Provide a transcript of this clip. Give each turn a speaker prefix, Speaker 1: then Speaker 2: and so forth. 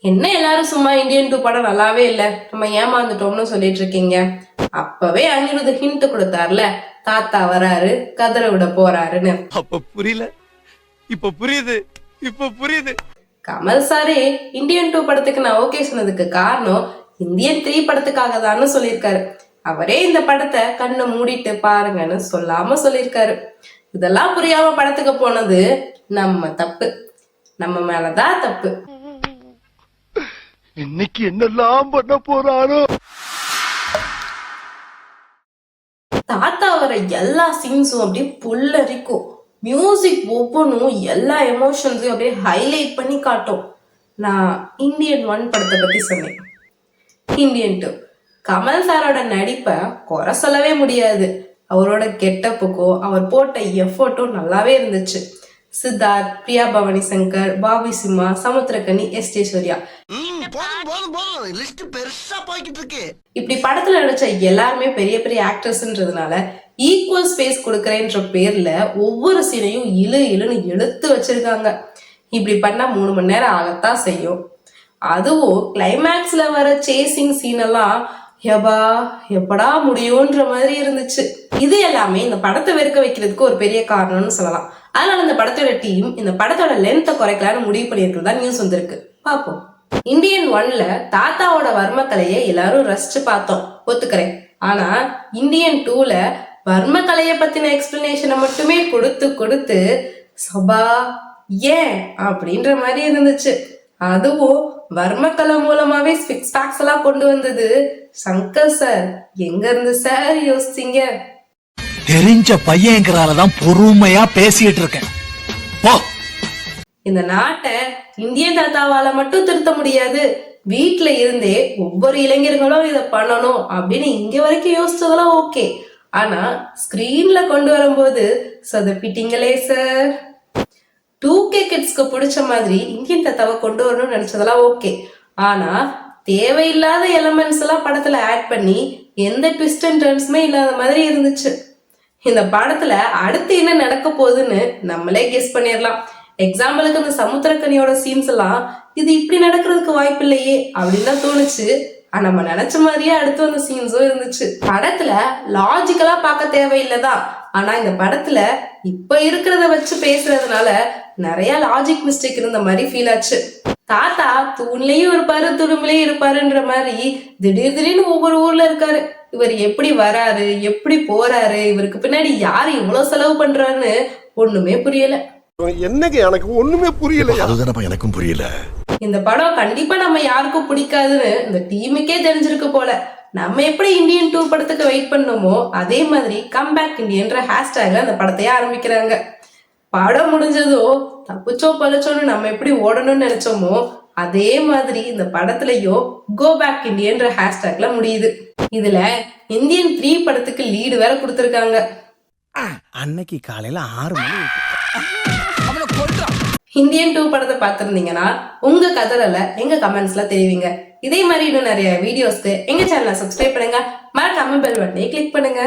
Speaker 1: என்ன எல்லாரும் சும்மா இந்தியன் டூ படம் நல்லாவே இல்ல? நம்ம ஏமாந்துட்டோம்னு சொல்லிட்டு இருக்கீங்க. அப்பவே அனிருத் ஹிண்ட் கொடுத்தார்ல. தாத்தா வராரு கதற விட போறாருன்னு.
Speaker 2: அப்ப புரியல. இப்ப புரியுது. இப்ப புரியுது.
Speaker 1: கமல் சாரே இந்தியன் டூ படத்துக்கு நான் ஓகே சொன்னதுக்கு காரணம் இந்தியன் த்ரீ படத்துக்காக தான்னு சொல்லியிருக்காரு. அவரே இந்த படத்தை கண்ணை மூடிட்டு பாருங்கன்னு சொல்லாம சொல்லியிருக்காரு. இதெல்லாம் புரியாம படத்துக்கு போனது நம்ம தப்பு. நம்ம மேலதான் தப்பு.
Speaker 2: இன்னைக்கு என்னெல்லாம் பண்ண போறாரோ
Speaker 1: தாத்தா வர எல்லா சீன்ஸும் அப்படியே புல்லரிக்கும். மியூசிக் ஒவ்வொன்றும் எல்லா எமோஷன்ஸையும் அப்படியே ஹைலைட் பண்ணி காட்டும். நான் இந்தியன் ஒன் படத்தை பத்தி சொன்னேன். இந்தியன் டூ கமல் சாரோட நடிப்பை குறை சொல்லவே முடியாது. அவரோட கெட்டப்புக்கோ அவர் போட்ட எஃபோர்ட்டும் நல்லாவே இருந்துச்சு. சித்தார்த் பிரியா பவானி சங்கர் பாபி சிம்மா சமுத்திரக்கனி எஸ் ஜே சூர்யா
Speaker 3: போதும் போதும் போதும் லிஸ்ட் பெருசா போய்கிட்டு இருக்கு.
Speaker 1: இப்படி படத்துல நடிச்ச எல்லாருமே பெரிய பெரிய ஆக்டர்ஸ்ன்றதுனால ஈக்குவல் ஸ்பேஸ் கொடுக்கறேன்ற பேர்ல ஒவ்வொரு சீனையும் இழு இழுன்னு எடுத்து வச்சிருக்காங்க. இப்படி பண்ணா மூணு மணி நேரம் ஆகத்தான் செய்யும். அதுவும் கிளைமேக்ஸ்ல வர சேசிங் சீன் எல்லாம் எபா எப்படா முடியும்ன்ற மாதிரி இருந்துச்சு. இது எல்லாமே இந்த படத்தை வெறுக்க வைக்கிறதுக்கு ஒரு பெரிய காரணம்னு சொல்லலாம். அதனால இந்த படத்தோட டீம் இந்த படத்தோட லென்த்தை குறைக்கலாம்னு முடிவு பண்ணியிருக்கிறதா நியூஸ் வந்திருக்கு. பார்ப்போம். இந்தியன் ஒன்ல தாத்தாவோட வர்மக்கலையை எல்லாரும் ரசிச்சு பார்த்தோம். ஒத்துக்கிறேன். ஆனா இந்தியன் டூல வர்மக்கலைய பத்தின எக்ஸ்பிளனேஷனை மட்டுமே கொடுத்து கொடுத்து சபா ஏன் அப்படின்ற மாதிரி இருந்துச்சு. அதுவும் வர்மக்கலை மூலமாவே சிக்ஸ் பேக்ஸ் எல்லாம் கொண்டு வந்தது. சங்கர் சார் எங்க இருந்து சார் யோசிச்சீங்க?
Speaker 4: தெரிஞ்ச பையங்கிறாலதான் பொறுமையா பேசிட்டு இருக்கேன்.
Speaker 1: இந்த நாட்டை இந்தியன் தாத்தாவால மட்டும் திருத்த முடியாது. வீட்டுல இருந்தே ஒவ்வொரு இளைஞர்களும் இதை பண்ணணும் அப்படின்னு இங்க வரைக்கும் யோசிச்சதெல்லாம் ஓகே. ஆனா ஸ்கிரீன்ல கொண்டு வரும்போது சொதப்பிட்டீங்களே சார் டூ கே கிட்ஸ்க்கு பிடிச்ச மாதிரி இந்தியன் தாத்தாவை கொண்டு வரணும்னு நினைச்சதெல்லாம் ஓகே. ஆனா தேவையில்லாத எலமெண்ட்ஸ் எல்லாம் படத்துல ஆட் பண்ணி எந்த ட்விஸ்ட் அண்ட் டர்ன்ஸுமே இல்லாத மாதிரி இருந்துச்சு. இந்த படத்துல அடுத்து என்ன நடக்க போகுதுன்னு நம்மளே கெஸ் பண்ணிடலாம். எக்ஸாம்பிளுக்கு இந்த சமுத்திரக்கனியோட சீன்ஸ் எல்லாம் இது இப்படி நடக்கிறதுக்கு வாய்ப்பு இல்லையே அப்படின்னு தான் தோணுச்சு. ஆனா நம்ம நினைச்ச மாதிரியே அடுத்து வந்த சீன்ஸும் இருந்துச்சு. படத்துல லாஜிக்கலா பார்க்க தேவையில்லைதான். ஆனா இந்த படத்துல இப்ப இருக்கிறத வச்சு பேசுறதுனால நிறைய லாஜிக் மிஸ்டேக் இருந்த மாதிரி ஃபீல் ஆச்சு. தாத்தா தூண்லயும் இருப்பாரு துடும்புலயும் இருப்பாருன்ற மாதிரி திடீர் திடீர்னு ஒவ்வொரு ஊர்ல இருக்காரு. இவர் எப்படி வராரு எப்படி போறாரு இவருக்கு பின்னாடி யாரு இவ்வளவு செலவு பண்றாருன்னு ஒண்ணுமே புரியல.
Speaker 5: என்னங்க எனக்கு ஒண்ணுமே புரியல
Speaker 3: அதுதானப்பா எனக்கும் புரியல.
Speaker 1: இந்த படம் கண்டிப்பா நம்ம யாருக்கும் பிடிக்காதுன்னு இந்த டீமுக்கே தெரிஞ்சிருக்கு போல. நம்ம எப்படி இந்தியன் டூ படத்துக்கு வெயிட் பண்ணோமோ அதே மாதிரி கம்பேக் இந்தியன்ற ஹேஷ்டேக்ல அந்த படத்தையே ஆரம்பிக்கிறாங்க. படம் முடிஞ்சதோ தப்பிச்சோ பழிச்சோன்னு நம்ம எப்படி ஓடணும்னு நினைச்சோமோ அதே மாதிரி இந்த படத்துலயும் கோ பேக் இந்தியன்ற ஹேஷ்டேக்ல முடியுது. இதுல இந்தியன் த்ரீ படத்துக்கு லீடு வேற கொடுத்திருக்காங்க.
Speaker 4: அன்னைக்கு காலையில ஆறு மணி
Speaker 1: இந்தியன் டூ படத்தை பார்த்துருந்தீங்கன்னா உங்க கதறல எங்க கமெண்ட்ஸ்ல தெரிவிங்க. இதே மாதிரி இன்னும் நிறைய வீடியோஸ்க்கு எங்க சேனலை சப்ஸ்கிரைப் பண்ணுங்க. மறக்காம பெல் பட்டனை கிளிக் பண்ணுங்க.